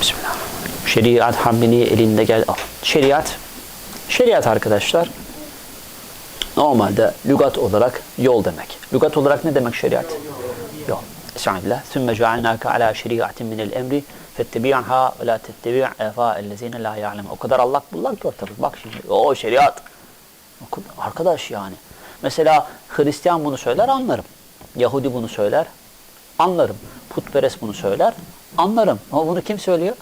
Bismillah. Şeriat hamlini elinde gel al. Şeriat, şeriat arkadaşlar normalde lügat olarak yol demek. Lügat olarak ne demek şeriat? Yol. Estağfirullah. Sümme cealnâke alâ şeriatin minel emri fettebi'ha ve la tettebi' efâ'ellezîne lâ ya'lem. O kadar allak bullak ki ortalık. Bak şimdi o şeriat. Arkadaş yani. Mesela Hristiyan bunu söyler anlarım. Yahudi bunu söyler anlarım. Putperest bunu söyler anlarım. Ama bunu kim söylüyor?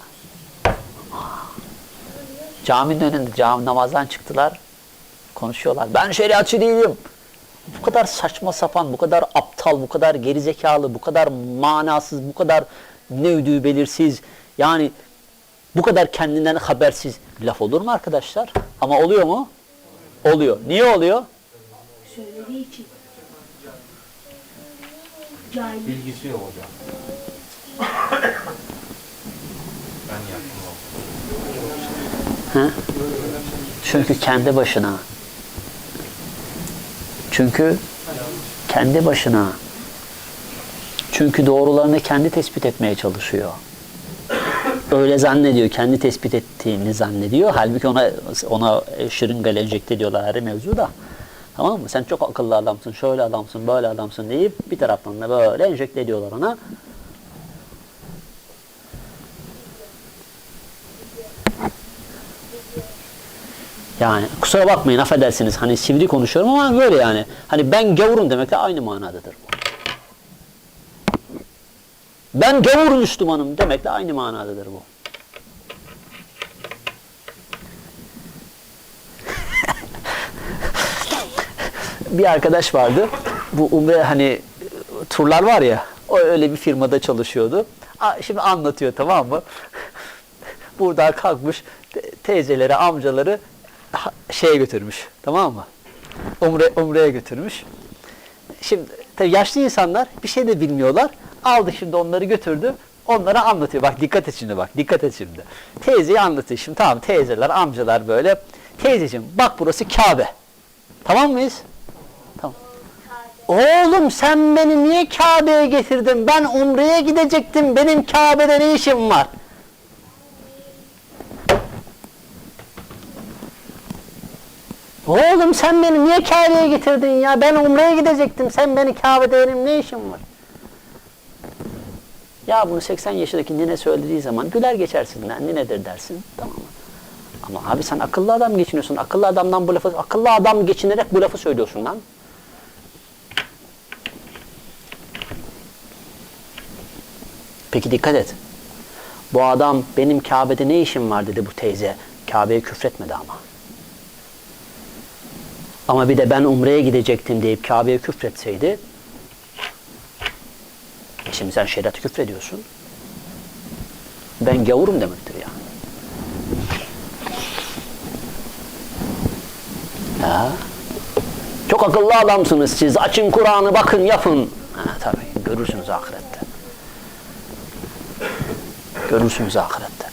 Caminin önünde cami namazdan çıktılar. Konuşuyorlar. Ben şeriatçı değilim. Bu kadar saçma sapan, bu kadar aptal, bu kadar gerizekalı, bu kadar manasız, bu kadar ne ödüğü belirsiz. Yani bu kadar kendinden habersiz laf olur mu arkadaşlar? Ama oluyor mu? Oluyor. Niye oluyor? Söylediği için. Cahil. Bilgisi yok hocam. ben yaptım o. Hı? Çünkü kendi başına. Çünkü kendi başına. Çünkü doğrularını kendi tespit etmeye çalışıyor. Öyle zannediyor, kendi tespit ettiğini zannediyor. Halbuki ona ona şırınga enjekte diyorlar her mevzuda. Tamam mı? Sen çok akıllı adamsın, şöyle adamsın, böyle adamsın deyip bir taraftan da böyle enjekte ediyorlar ona. Yani kusura bakmayın affedersiniz hani sivri konuşuyorum ama böyle yani. Hani ben gavurun demekle aynı manadadır bu. Ben gavur Müslümanım demekle aynı manadadır bu. Bir arkadaş vardı. Bu umre hani turlar var ya o öyle bir firmada çalışıyordu. Şimdi anlatıyor tamam mı? Buradan kalkmış te- teyzeleri, amcaları şeye götürmüş. Tamam mı? Umre, umreye götürmüş. Şimdi tabii yaşlı insanlar bir şey de bilmiyorlar. Aldı şimdi onları götürdü. Onlara anlatıyor. Bak dikkat et şimdi bak. Dikkat et şimdi. Teyzeyi anlatıyor. Şimdi tamam teyzeler, amcalar böyle. Teyzeciğim bak burası Kabe. Tamam mıyız? Oğlum sen beni niye Kabe'ye getirdin? Ben Umre'ye gidecektim. Benim Kabe'de ne işim var? Oğlum sen beni niye Kabe'ye getirdin ya? Ben Umre'ye gidecektim. Sen beni Kabe'de benim ne işim var? Ya bunu 80 yaşındaki nine söylediği zaman güler geçersin lan ninedir dersin. Tamam mı? Ama abi sen akıllı adam geçiniyorsun. Akıllı adamdan bu lafı, akıllı adam geçinerek bu lafı söylüyorsun lan. Peki dikkat et. Bu adam benim Kabe'de ne işim var dedi bu teyze. Kabe'ye küfretmedi ama. Ama bir de ben Umre'ye gidecektim deyip Kabe'ye küfretseydi e şimdi sen şeriatı küfrediyorsun. Ben gavurum demektir. Ya. Çok akıllı adamsınız siz. Açın Kur'an'ı bakın yapın. Ha, tabii görürsünüz ahirette. Görürsünüz ahirette.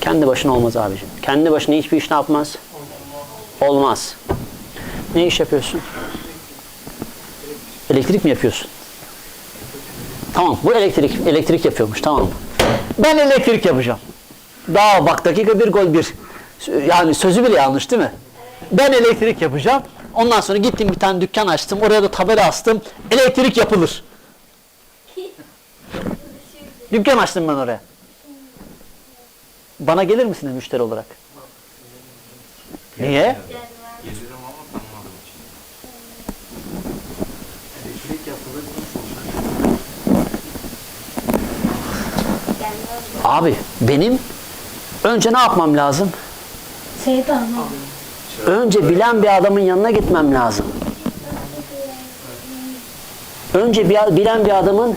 Kendi başına olmaz abicim. Kendi başına hiçbir iş ne yapmaz? Olmaz. Ne iş yapıyorsun? Elektrik mi yapıyorsun? Tamam bu elektrik elektrik yapıyormuş tamam? Ben elektrik yapacağım. Daha bak dakika bir gol bir. Yani sözü bile yanlış değil mi? Ben elektrik yapacağım. Ondan sonra gittim bir tane dükkan açtım. Oraya da tabela astım. Elektrik yapılır. Dükkan açtım ben oraya. Bana gelir misiniz müşteri olarak? Niye? Gelirim ama tanımadığım için. Elektrik yapılır Abi benim önce ne yapmam lazım? Önce bilen bir adamın yanına gitmem lazım. Önce bir, bilen bir adamın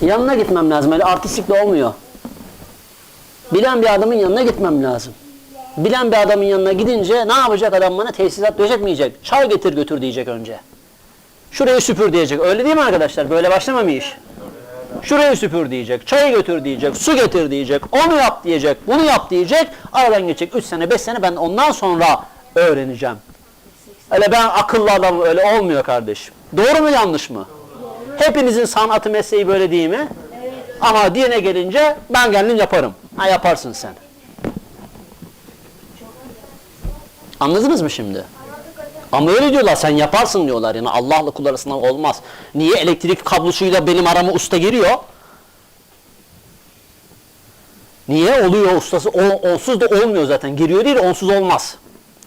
yanına gitmem lazım. Öyle artistlikle olmuyor. Bilen bir adamın yanına gitmem lazım. Bilen bir adamın yanına gidince ne yapacak adam bana? Tesisat döşetmeyecek. Çay getir götür diyecek önce. Şurayı süpür diyecek. Öyle değil mi arkadaşlar? Böyle başlamam iş. Şurayı süpür diyecek, çayı götür diyecek, su getir diyecek, onu yap diyecek, bunu yap diyecek. Aradan geçecek 3 sene 5 sene ben ondan sonra öğreneceğim. Öyle ben akıllı adamım öyle olmuyor kardeşim. Doğru mu yanlış mı? Hepinizin sanatı mesleği böyle değil mi? Evet. Ama dine gelince ben kendim yaparım. Ha yaparsın sen. Anladınız mı şimdi? Ama öyle diyorlar sen yaparsın diyorlar yani Allah'la kul arasında olmaz. Niye elektrik kablosuyla benim arama usta giriyor? Niye? Oluyor ustası. O, onsuz da olmuyor zaten. Giriyor değil onsuz olmaz.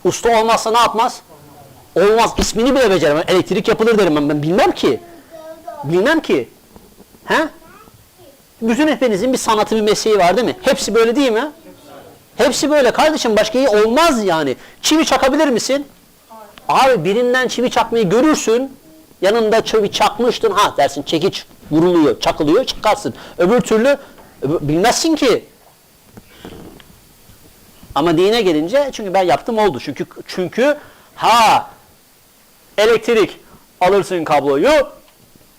Usta olmazsa ne yapmaz? Olmaz. İsmini bile beceremem. Elektrik yapılır derim ben. Ben bilmem ki. Bilmem ki. He? Bütün hepinizin bir sanatı bir mesleği var değil mi? Hepsi böyle değil mi? Hepsi böyle kardeşim başka iyi olmaz yani. Çivi çakabilir misin? Abi birinden çivi çakmayı görürsün. Yanında çivi çakmıştın. Ha dersin çekiç vuruluyor, çakılıyor, çıkarsın. Öbür türlü bilmezsin ki. Ama dine gelince çünkü ben yaptım oldu. Çünkü çünkü ha elektrik alırsın kabloyu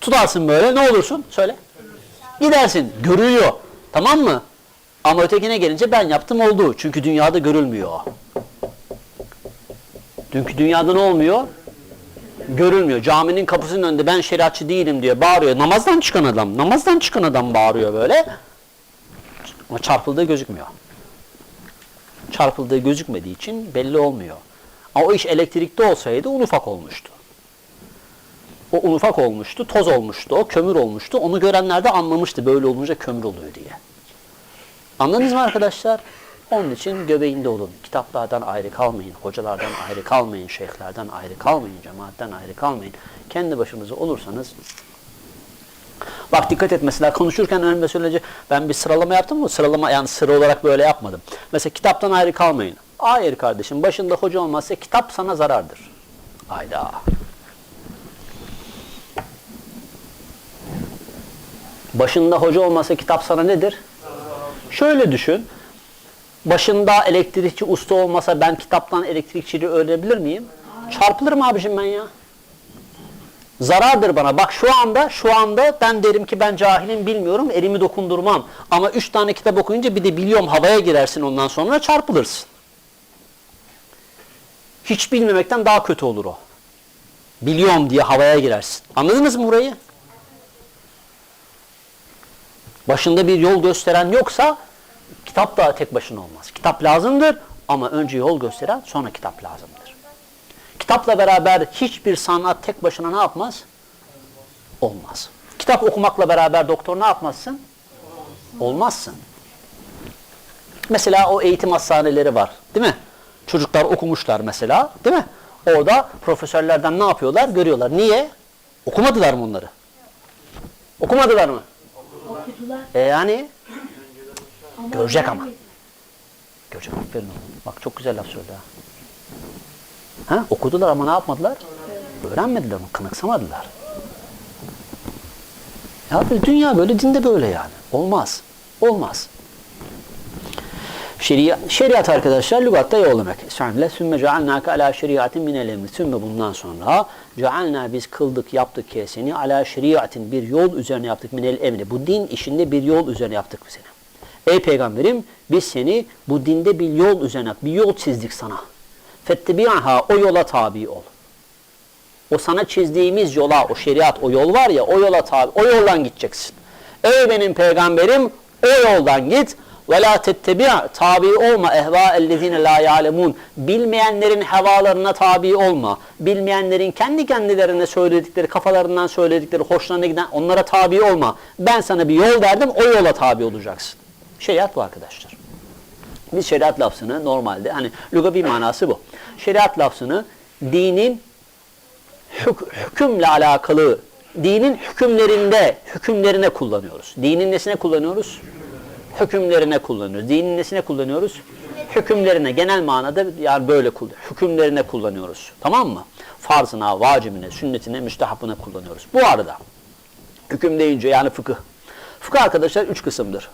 tutarsın böyle ne olursun söyle. Gidersin görülüyor tamam mı? Ama ötekine gelince ben yaptım oldu. Çünkü dünyada görülmüyor. o. Dünkü dünyada ne olmuyor? Görülmüyor. Caminin kapısının önünde ben şeriatçı değilim diye bağırıyor. Namazdan çıkan adam. Namazdan çıkan adam bağırıyor böyle. Ama çarpıldığı gözükmüyor. Çarpıldığı gözükmediği için belli olmuyor. Ama o iş elektrikte olsaydı un ufak olmuştu. O un ufak olmuştu, toz olmuştu, o kömür olmuştu. Onu görenler de anlamıştı böyle olunca kömür oluyor diye. Anladınız mı arkadaşlar? Onun için göbeğinde olun. Kitaplardan ayrı kalmayın, hocalardan ayrı kalmayın, şeyhlerden ayrı kalmayın, cemaatten ayrı kalmayın. Kendi başınıza olursanız Bak dikkat et mesela konuşurken önüme söyleyince ben bir sıralama yaptım mı? Sıralama yani sıra olarak böyle yapmadım. Mesela kitaptan ayrı kalmayın. Hayır kardeşim başında hoca olmazsa kitap sana zarardır. Hayda. Başında hoca olmasa kitap sana nedir? Şöyle düşün. Başında elektrikçi usta olmasa ben kitaptan elektrikçiliği öğrenebilir miyim? Çarpılırım abicim ben ya. Zarardır bana. Bak şu anda şu anda ben derim ki ben cahilim bilmiyorum elimi dokundurmam. Ama üç tane kitap okuyunca bir de biliyorum havaya girersin ondan sonra çarpılırsın. Hiç bilmemekten daha kötü olur o. Biliyorum diye havaya girersin. Anladınız mı burayı? Başında bir yol gösteren yoksa kitap da tek başına olmaz. Kitap lazımdır ama önce yol gösteren sonra kitap lazımdır. Kitapla beraber hiçbir sanat tek başına ne yapmaz? Olmaz. Kitap okumakla beraber doktor ne yapmazsın? Olmazsın. Mesela o eğitim hastaneleri var değil mi? Çocuklar okumuşlar mesela değil mi? Orada profesörlerden ne yapıyorlar? Görüyorlar. Niye? Okumadılar mı onları? Okumadılar mı? E yani Görecek ama. Görecek aferin oğlum. Bak çok güzel laf söyledi ha. Ha? Okudular ama ne yapmadılar? Öğrenmediler onu, kanıksamadılar. Ya böyle dünya böyle, dinde böyle yani. Olmaz. Olmaz. Şeriat, şeriat arkadaşlar lügatta yol demek. Sümme sümme cealnâke alâ şeriatin minel emri. Sümme bundan sonra cealnâ biz kıldık yaptık ki seni alâ şeriatin bir yol üzerine yaptık minel emri. Bu din işinde bir yol üzerine yaptık seni. Ey peygamberim biz seni bu dinde bir yol üzerine bir yol çizdik sana. Fettebi'aha o yola tabi ol. O sana çizdiğimiz yola, o şeriat, o yol var ya o yola tabi, o yoldan gideceksin. Ey benim peygamberim o yoldan git. Ve la tettebi' tabi olma ehva ellezine la ya'lemun. Bilmeyenlerin hevalarına tabi olma. Bilmeyenlerin kendi kendilerine söyledikleri, kafalarından söyledikleri, hoşlarına giden onlara tabi olma. Ben sana bir yol verdim, o yola tabi olacaksın. Şeriat bu arkadaşlar. Biz şeriat lafzını normalde hani lugavi manası bu. Şeriat lafzını dinin hük- hükümle alakalı dinin hükümlerinde hükümlerine kullanıyoruz. Dinin nesine kullanıyoruz? Hükümlerine kullanıyoruz. Dinin nesine kullanıyoruz? Hükümlerine genel manada yani böyle kullanıyoruz. Hükümlerine kullanıyoruz. Tamam mı? Farzına, vacibine, sünnetine, müstehabına kullanıyoruz. Bu arada hüküm deyince yani fıkıh. Fıkıh arkadaşlar üç kısımdır.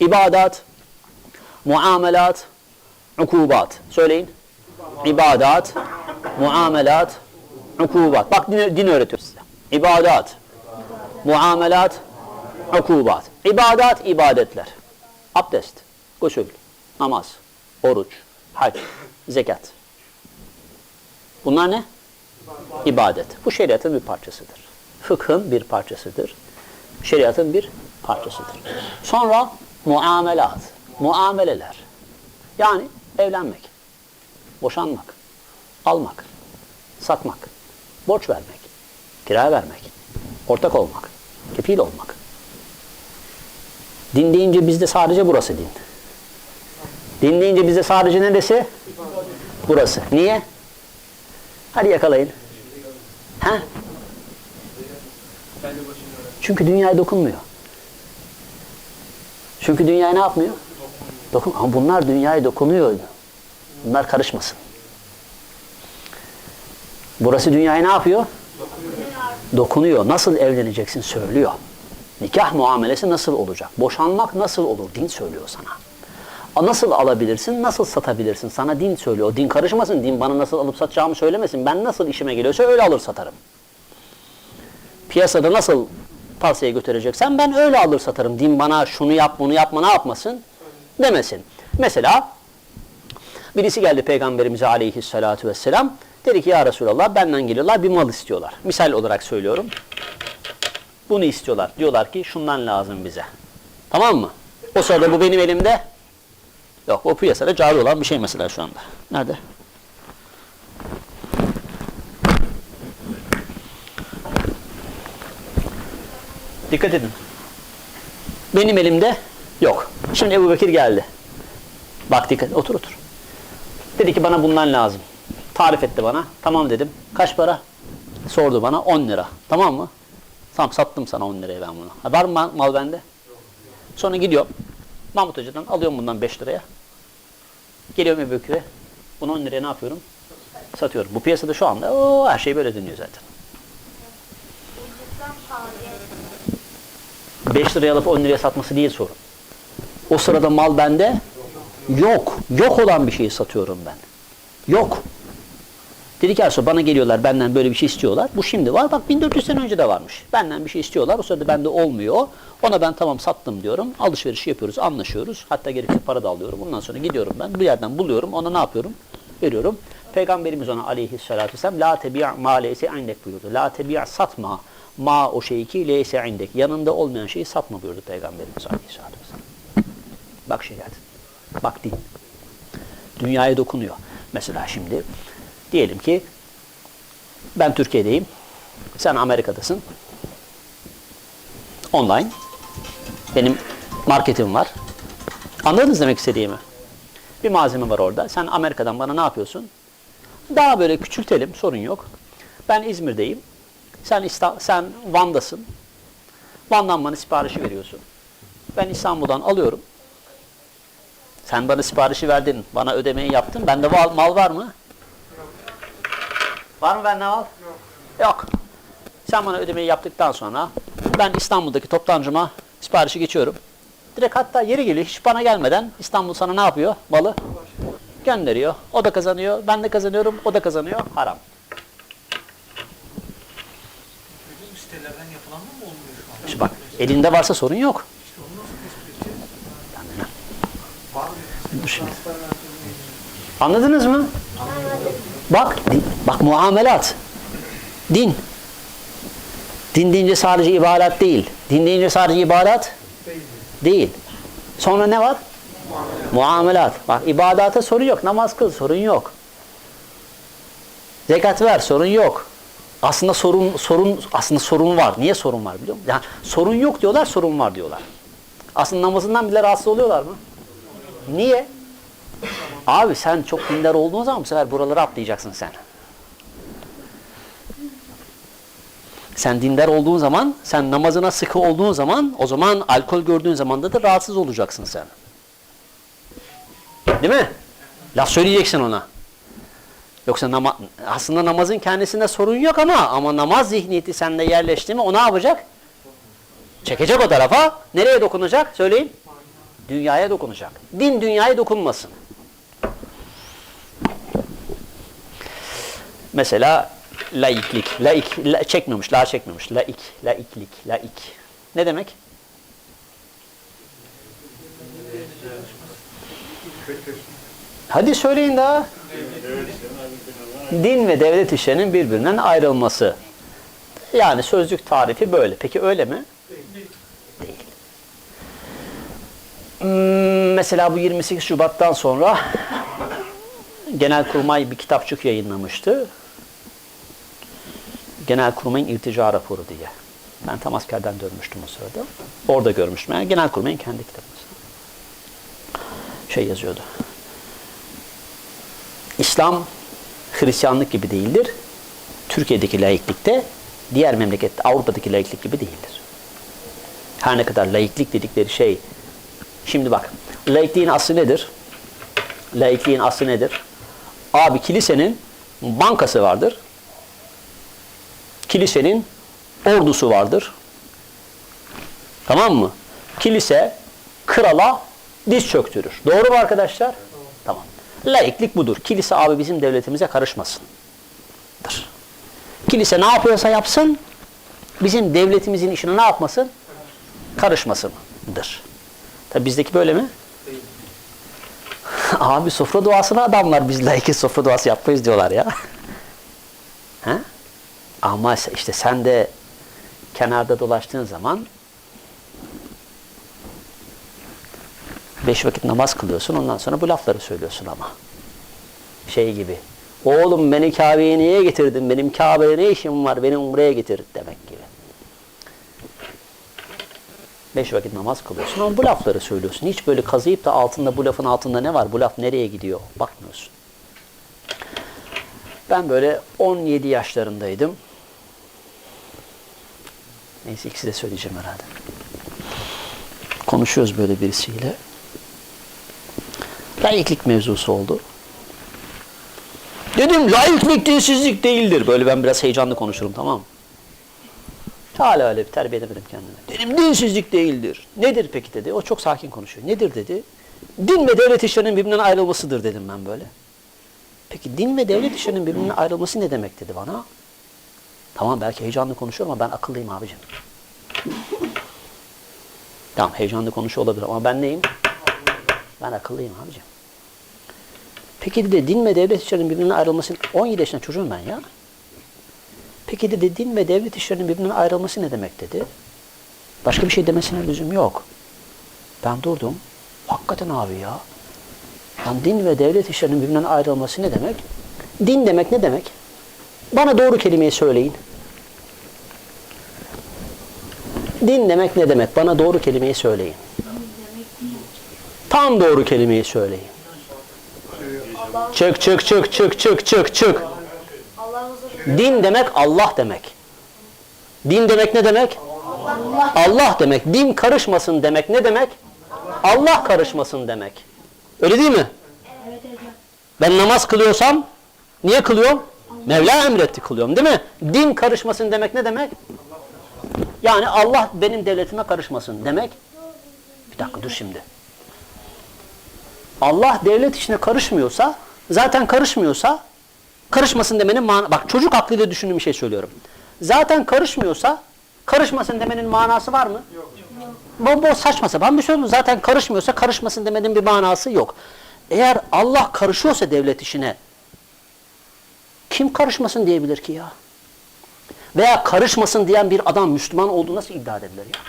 İbadat, muamelat, ukubat. Söyleyin. İbadat, muamelat, ukubat. Bak din, din öğretiyor size. İbadat, muamelat, ukubat. İbadat, ibadetler. Abdest, gusül, namaz, oruç, hac, zekat. Bunlar ne? İbadet. Bu şeriatın bir parçasıdır. fıkhın bir parçasıdır. Şeriatın bir parçasıdır. Sonra muamelat, muameleler. Yani evlenmek, boşanmak, almak, satmak, borç vermek, kira vermek, ortak olmak, kefil olmak. Din deyince bizde sadece burası din. Din deyince bizde sadece neresi? Burası. Niye? Hadi yakalayın. Ha? Çünkü dünyaya dokunmuyor. Çünkü dünyaya ne yapmıyor? Dokun. Ama bunlar dünyaya dokunuyor. Bunlar karışmasın. Burası dünyaya ne yapıyor? Dokunuyor. Nasıl evleneceksin söylüyor. Nikah muamelesi nasıl olacak? Boşanmak nasıl olur? Din söylüyor sana. Nasıl alabilirsin, nasıl satabilirsin? Sana din söylüyor. Din karışmasın. Din bana nasıl alıp satacağımı söylemesin. Ben nasıl işime geliyorsa öyle alır satarım. Piyasada nasıl tavsiye götüreceksen ben öyle alır satarım. Din bana şunu yap, bunu yapma, ne yapmasın demesin. Mesela birisi geldi Peygamberimize aleyhissalatu vesselam. Dedi ki ya Resulallah benden geliyorlar bir mal istiyorlar. Misal olarak söylüyorum. Bunu istiyorlar. Diyorlar ki şundan lazım bize. Tamam mı? O sırada bu benim elimde. Yok o piyasada cari olan bir şey mesela şu anda. Nerede? Dikkat edin. Benim elimde yok. Şimdi Ebu Bekir geldi. Bak dikkat otur otur. Dedi ki bana bundan lazım. Tarif etti bana. Tamam dedim. Kaç para? Sordu bana 10 lira. Tamam mı? Tamam sattım sana 10 liraya ben bunu. Ha, var mı mal, bende? Sonra gidiyorum. Mahmut Hoca'dan alıyorum bundan 5 liraya. Geliyorum Ebu Bekir'e. Bunu 10 liraya ne yapıyorum? Satıyorum. Bu piyasada şu anda o her şey böyle dönüyor zaten. Ucuzdan pahalıya 5 liraya alıp 10 liraya satması değil sorun. O sırada mal bende yok. Yok olan bir şeyi satıyorum ben. Yok. Dedi ki Ersoy bana geliyorlar benden böyle bir şey istiyorlar. Bu şimdi var. Bak 1400 sene önce de varmış. Benden bir şey istiyorlar. O sırada bende olmuyor. Ona ben tamam sattım diyorum. Alışveriş yapıyoruz, anlaşıyoruz. Hatta gerekirse para da alıyorum. Bundan sonra gidiyorum ben. Bir yerden buluyorum. Ona ne yapıyorum? Veriyorum. Peygamberimiz ona aleyhissalatü vesselam La tebi' ma leyse indek buyurdu. La tebi' satma ma o şeyi ki leyse indek. Yanında olmayan şeyi satma buyurdu Peygamberimiz aleyhissalatü vesselam. Bak şeriat. Bak din. Dünyaya dokunuyor. Mesela şimdi diyelim ki ben Türkiye'deyim. Sen Amerika'dasın. Online. Benim marketim var. Anladınız demek istediğimi? Bir malzeme var orada. Sen Amerika'dan bana ne yapıyorsun? Daha böyle küçültelim, sorun yok. Ben İzmir'deyim. Sen İsta sen Van'dasın. Van'dan bana siparişi veriyorsun. Ben İstanbul'dan alıyorum. Sen bana siparişi verdin, bana ödemeyi yaptın. Bende mal, var mı? Var mı bende mal? Yok. Yok. Sen bana ödemeyi yaptıktan sonra ben İstanbul'daki toptancıma siparişi geçiyorum. Direkt hatta yeri geliyor hiç bana gelmeden İstanbul sana ne yapıyor? Malı gönderiyor. O da kazanıyor, ben de kazanıyorum, o da kazanıyor. Haram. Bütün sitelerden yapılan mı olmuyor şu an? İşte bak elinde varsa sorun yok. İşte onu nasıl tespit edeceğiz? Dur şimdi. Anladınız mı? Bak, bak muamelat. Din. Din deyince sadece ibadet değil. Din deyince sadece ibadet değil. Sonra ne var? Muamelat. Bak ibadata sorun yok. Namaz kıl sorun yok. Zekat ver sorun yok. Aslında sorun sorun aslında sorun var. Niye sorun var biliyor musun? Yani sorun yok diyorlar, sorun var diyorlar. Aslında namazından bile rahatsız oluyorlar mı? Niye? Abi sen çok dindar olduğun zaman bu sefer buraları atlayacaksın sen. Sen dindar olduğun zaman, sen namazına sıkı olduğun zaman, o zaman alkol gördüğün zaman da, da rahatsız olacaksın sen. Değil mi? Laf söyleyeceksin ona. Yoksa nama, aslında namazın kendisinde sorun yok ama ama namaz zihniyeti sende yerleşti mi o ne yapacak? Çekecek o tarafa. Nereye dokunacak? Söyleyin. Dünyaya dokunacak. Din dünyaya dokunmasın. Mesela laiklik. Laik, la, çekmemiş, la çekmemiş. Laik, laiklik, laik. Ne demek? Hadi söyleyin daha. Din ve devlet işlerinin birbirinden ayrılması. Yani sözlük tarifi böyle. Peki öyle mi? Değil. Mesela bu 28 Şubat'tan sonra Genelkurmay bir kitapçık yayınlamıştı. Genelkurmay'ın irtica raporu diye. Ben tam askerden dönmüştüm o sırada. Orada görmüştüm. Yani Genelkurmay'ın kendi kitabımız. Şey yazıyordu. İslam Hristiyanlık gibi değildir. Türkiye'deki laiklikte diğer memlekette Avrupa'daki laiklik gibi değildir. Her ne kadar laiklik dedikleri şey şimdi bak laikliğin aslı nedir? Laikliğin aslı nedir? Abi kilisenin bankası vardır. Kilisenin ordusu vardır. Tamam mı? Kilise krala diz çöktürür. Doğru mu arkadaşlar? Tamam. Laiklik budur. Kilise abi bizim devletimize karışmasın. Kilise ne yapıyorsa yapsın, bizim devletimizin işine ne yapmasın? Karışmasındır. Tabi bizdeki böyle mi? Abi sofra duasına adamlar biz laiki sofra duası yapmayız diyorlar ya. He? Ama işte sen de kenarda dolaştığın zaman beş vakit namaz kılıyorsun ondan sonra bu lafları söylüyorsun ama. Şey gibi. Oğlum beni Kabe'ye niye getirdin? Benim Kabe'ye ne işim var? Beni Umre'ye getir demek gibi. Beş vakit namaz kılıyorsun ama bu lafları söylüyorsun. Hiç böyle kazıyıp da altında bu lafın altında ne var? Bu laf nereye gidiyor? Bakmıyorsun. Ben böyle 17 yaşlarındaydım. Neyse ikisi de söyleyeceğim herhalde. Konuşuyoruz böyle birisiyle. Laiklik mevzusu oldu. Dedim laiklik dinsizlik değildir. Böyle ben biraz heyecanlı konuşurum tamam mı? Hala öyle bir terbiye edemedim kendime. Dedim dinsizlik değildir. Nedir peki dedi. O çok sakin konuşuyor. Nedir dedi. Din ve devlet işlerinin birbirinden ayrılmasıdır dedim ben böyle. Peki din ve devlet işlerinin birbirinden ayrılması ne demek dedi bana. Tamam belki heyecanlı konuşuyorum ama ben akıllıyım abicim. tamam heyecanlı konuşuyor olabilir ama ben neyim? Ben akıllıyım abicim. Peki dedi din ve devlet işlerinin birbirinden ayrılması 17 yaşında çocuğum ben ya. Peki dedi din ve devlet işlerinin birbirinden ayrılması ne demek dedi. Başka bir şey demesine lüzum yok. Ben durdum. Hakikaten abi ya. Yani din ve devlet işlerinin birbirinden ayrılması ne demek? Din demek ne demek? Bana doğru kelimeyi söyleyin. Din demek ne demek? Bana doğru kelimeyi söyleyin. Tam doğru kelimeyi söyleyin. Çık çık çık çık çık çık çık. Din demek Allah demek. Din demek ne demek? Allah demek. Din karışmasın demek ne demek? Allah karışmasın demek. Öyle değil mi? Ben namaz kılıyorsam niye kılıyorum? Mevla emretti kılıyorum değil mi? Din karışmasın demek ne demek? Yani Allah benim devletime karışmasın demek. Bir dakika dur şimdi. Allah devlet işine karışmıyorsa, zaten karışmıyorsa, karışmasın demenin mana... Bak çocuk aklıyla düşündüğüm bir şey söylüyorum. Zaten karışmıyorsa, karışmasın demenin manası var mı? Yok. Bu, bu saçma sapan bir şey olmuyor. Zaten karışmıyorsa, karışmasın demenin bir manası yok. Eğer Allah karışıyorsa devlet işine, kim karışmasın diyebilir ki ya? Veya karışmasın diyen bir adam Müslüman olduğu nasıl iddia edebilir ya?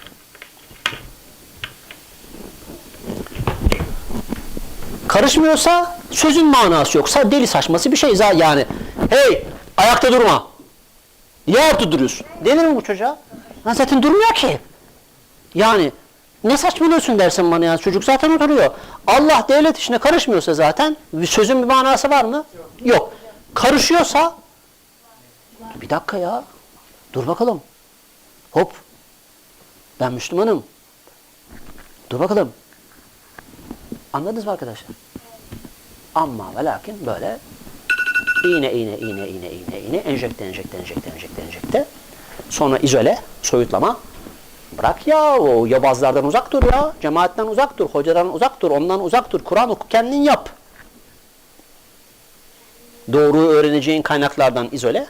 Karışmıyorsa sözün manası yoksa deli saçması bir şey yani. Hey ayakta durma. Niye ayakta duruyorsun? Denir mi bu çocuğa? Lan zaten durmuyor ki. Yani ne saçmalıyorsun dersin bana ya çocuk zaten oturuyor. Allah devlet işine karışmıyorsa zaten sözün bir manası var mı? Yok. Karışıyorsa bir dakika ya. Dur bakalım. Hop. Ben Müslümanım. Dur bakalım. Anladınız mı arkadaşlar? Ama ve lakin böyle iğne iğne iğne iğne iğne iğne enjekte enjekte enjekte enjekte enjekte sonra izole soyutlama bırak ya o yobazlardan uzak dur ya cemaatten uzak dur hocadan uzak dur ondan uzak dur Kur'an oku kendin yap doğru öğreneceğin kaynaklardan izole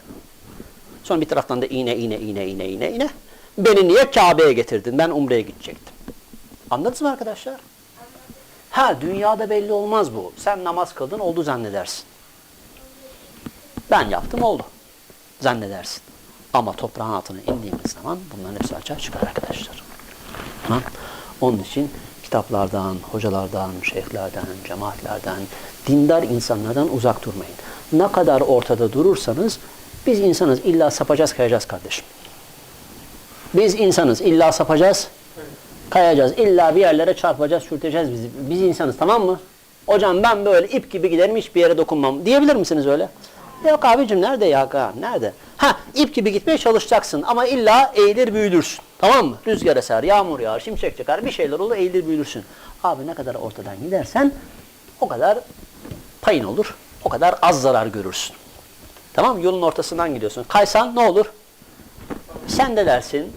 sonra bir taraftan da iğne iğne iğne iğne iğne iğne beni niye Kabe'ye getirdin ben Umre'ye gidecektim anladınız mı arkadaşlar Ha dünyada belli olmaz bu. Sen namaz kıldın oldu zannedersin. Ben yaptım oldu. Zannedersin. Ama toprağın altına indiğimiz zaman bunların hepsi açığa çıkar arkadaşlar. Tamam. Onun için kitaplardan, hocalardan, şeyhlerden, cemaatlerden, dindar insanlardan uzak durmayın. Ne kadar ortada durursanız biz insanız illa sapacağız kayacağız kardeşim. Biz insanız illa sapacağız kayacağız. İlla bir yerlere çarpacağız, sürteceğiz bizi. Biz insanız tamam mı? Hocam ben böyle ip gibi giderim hiçbir yere dokunmam. Diyebilir misiniz öyle? Yok abicim nerede ya? Nerede? Ha ip gibi gitmeye çalışacaksın ama illa eğilir büyülürsün. Tamam mı? Rüzgar eser, yağmur yağar, şimşek çakar bir şeyler olur eğilir büyülürsün. Abi ne kadar ortadan gidersen o kadar payın olur. O kadar az zarar görürsün. Tamam mı? Yolun ortasından gidiyorsun. Kaysan ne olur? Sen de dersin.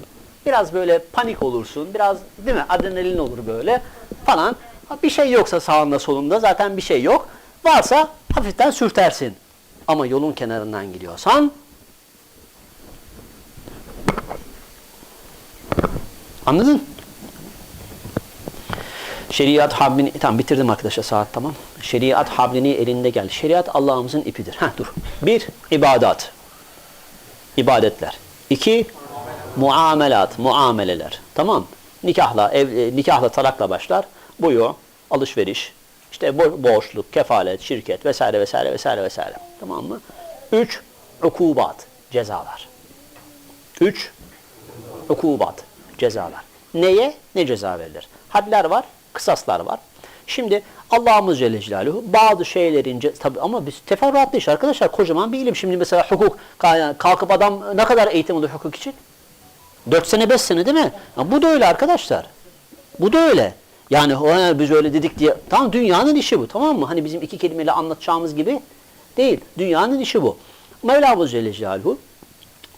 Biraz böyle panik olursun. Biraz değil mi? Adrenalin olur böyle falan. Bir şey yoksa sağında solunda zaten bir şey yok. Varsa hafiften sürtersin. Ama yolun kenarından gidiyorsan Anladın? Şeriat hablini, tamam bitirdim arkadaşlar saat tamam. Şeriat hablini elinde geldi. Şeriat Allah'ımızın ipidir. Heh dur. Bir, ibadat. İbadetler. İki, muamelat, muameleler. Tamam. Nikahla, ev, e, nikahla talakla başlar. Buyu, alışveriş, işte bo- borçluk, kefalet, şirket vesaire vesaire vesaire vesaire. Tamam mı? Üç, ukubat, cezalar. Üç, ukubat, cezalar. Neye? Ne ceza verilir? Hadler var, kısaslar var. Şimdi Allah'ımız Celle Celaluhu bazı şeylerin tabi ama biz teferruatlı iş arkadaşlar kocaman bir ilim. Şimdi mesela hukuk ka- kalkıp adam ne kadar eğitim alıyor hukuk için? 4 sene 5 sene değil mi? Ya bu da öyle arkadaşlar. Bu da öyle. Yani "Ha, biz öyle dedik diye. Tamam dünyanın işi bu tamam mı? Hani bizim iki kelimeyle anlatacağımız gibi değil. Dünyanın işi bu. Mevlamız Celle Celaluhu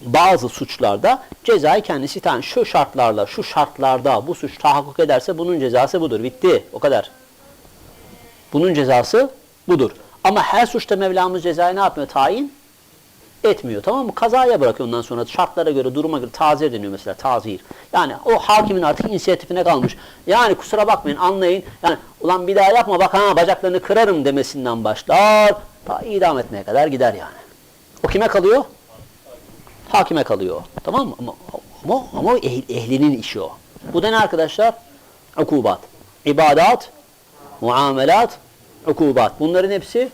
bazı suçlarda cezayı kendisi tan şu şartlarla şu şartlarda bu suç tahakkuk ederse bunun cezası budur. Bitti. O kadar. Bunun cezası budur. Ama her suçta Mevlamız cezayı ne yapmıyor? Tayin etmiyor. Tamam mı? Kazaya bırakıyor ondan sonra şartlara göre, duruma göre tazir deniyor mesela tazir. Yani o hakimin artık inisiyatifine kalmış. Yani kusura bakmayın anlayın. Yani ulan bir daha yapma bak ha bacaklarını kırarım demesinden başlar. Ta idam etmeye kadar gider yani. O kime kalıyor? Hakime kalıyor. Tamam mı? Ama ama, ama ehl- ehlinin işi o. Bu da ne arkadaşlar? Ukubat. İbadat, muamelat, ukubat. Bunların hepsi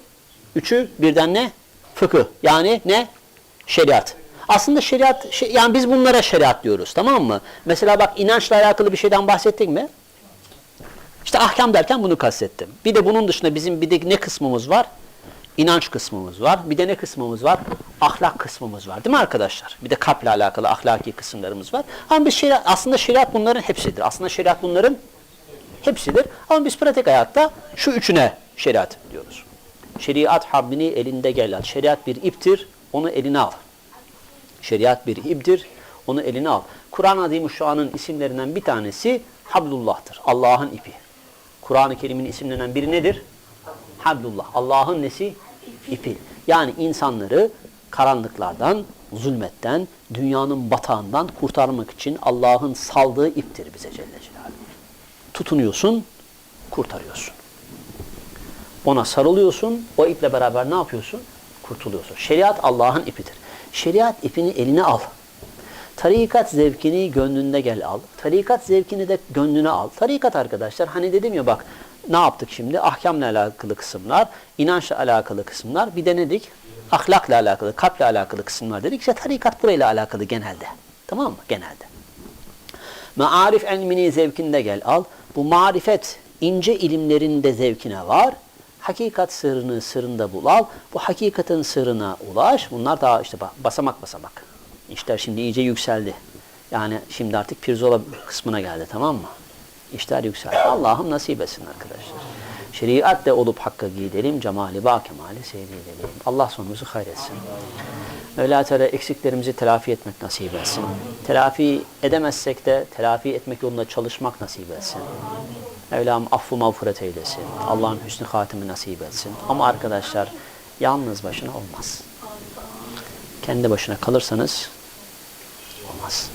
üçü birden ne? Fıkıh. Yani ne? Şeriat. Aslında şeriat, şey- yani biz bunlara şeriat diyoruz tamam mı? Mesela bak inançla alakalı bir şeyden bahsettik mi? İşte ahkam derken bunu kastettim. Bir de bunun dışında bizim bir de ne kısmımız var? İnanç kısmımız var. Bir de ne kısmımız var? Ahlak kısmımız var. Değil mi arkadaşlar? Bir de kalple alakalı ahlaki kısımlarımız var. Ama biz şeriat, aslında şeriat bunların hepsidir. Aslında şeriat bunların hepsidir. Ama biz pratik hayatta şu üçüne şeriat diyoruz. Şeriat hablini elinde gel al. Şeriat bir iptir, onu eline al. Şeriat bir iptir, onu eline al. Kur'an-ı Azimuşşan'ın isimlerinden bir tanesi Hablullah'tır. Allah'ın ipi. Kur'an-ı Kerim'in isimlerinden biri nedir? Hablullah. Allah'ın nesi? İpi. Yani insanları karanlıklardan, zulmetten, dünyanın batağından kurtarmak için Allah'ın saldığı iptir bize Celle Celaluhu. Tutunuyorsun, kurtarıyorsun. Ona sarılıyorsun, o iple beraber ne yapıyorsun? Kurtuluyorsun. Şeriat Allah'ın ipidir. Şeriat ipini eline al. Tarikat zevkini gönlünde gel al. Tarikat zevkini de gönlüne al. Tarikat arkadaşlar hani dedim ya bak ne yaptık şimdi? Ahkamla alakalı kısımlar, inançla alakalı kısımlar, bir de ne dedik? Ahlakla alakalı, kalple alakalı kısımlar dedik. İşte tarikat burayla alakalı genelde. Tamam mı? Genelde. Maarif ilmini zevkinde gel al. Bu marifet ince ilimlerinde zevkine var. Hakikat sırrını sırrında bul al. Bu hakikatin sırrına ulaş. Bunlar daha işte basamak basamak. İşler şimdi iyice yükseldi. Yani şimdi artık pirzola kısmına geldi tamam mı? İşler yükseldi. Allah'ım nasip etsin arkadaşlar. Şeriatle olup hakka gidelim, cemali ba kemali seyredelim. Allah sonumuzu hayretsin. Mevla Teala eksiklerimizi telafi etmek nasip etsin. Telafi edemezsek de telafi etmek yolunda çalışmak nasip etsin. Mevlam affı mağfiret eylesin. Allah'ın hüsnü hatimi nasip etsin. Ama arkadaşlar yalnız başına olmaz. Kendi başına kalırsanız olmaz.